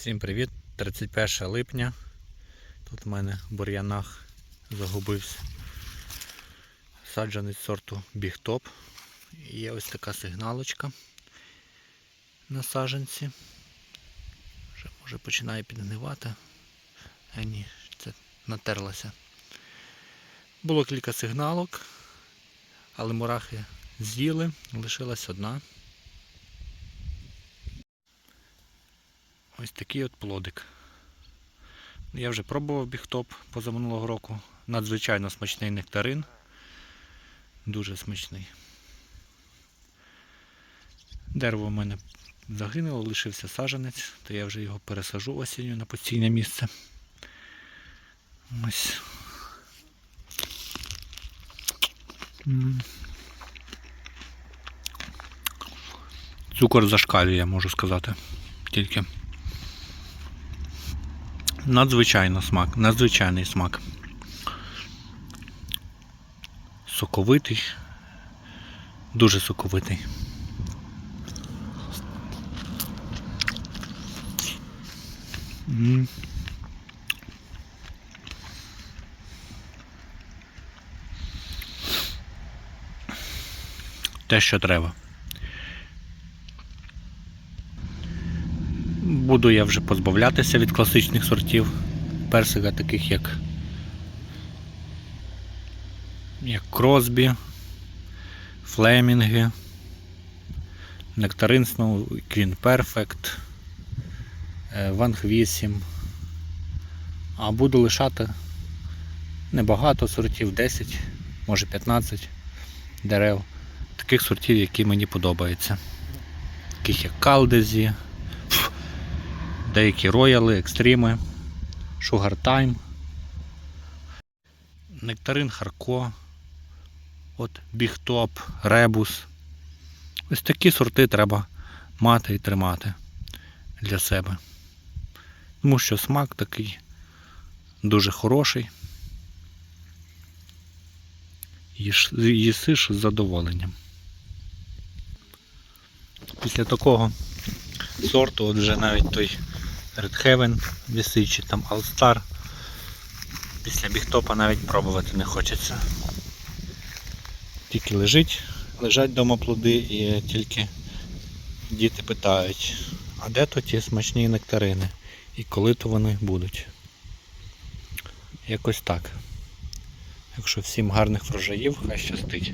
Всім привіт! 31 липня. Тут в мене в бур'янах загубився саджанець сорту. І є ось така сигналочка на саджанці. Вже може починає підгнивати. А ні, це натерлося. Було кілька сигналок, але мурахи з'їли, лишилась одна. Ось такий от плодик. Я вже пробував біхтоп позаминулого року. Надзвичайно смачний нектарин. Дуже смачний. Дерево в мене загинуло, лишився саженець, то я вже його пересажу осінню на постійне місце. Ось. Цукор зашкалює, можу сказати. Тільки. Надзвичайно смак, надзвичайний смак. Соковитий, дуже соковитий. Те, що треба. Буду я вже позбавлятися від класичних сортів персика, таких як, як Кросбі, Флемінги, Нектарин Сноу, Perfect, е, Ванг 8. А буду лишати небагато сортів, 10, може 15 дерев, таких сортів, які мені подобаються. Таких як Калдезі, деякі рояли, екстріми, Sugar Time, Нектарин Харко, от Біхтоп, Ребус. Ось такі сорти треба мати і тримати для себе. Тому що смак такий дуже хороший. Їсиш з задоволенням. Після такого сорту, от вже навіть той Heaven висить, чи там Star. Після біхтопа навіть пробувати не хочеться. Тільки лежить, лежать вдома плоди і тільки діти питають, а де то ті смачні нектарини? І коли то вони будуть? Якось так. Якщо всім гарних врожаїв, хай щастить.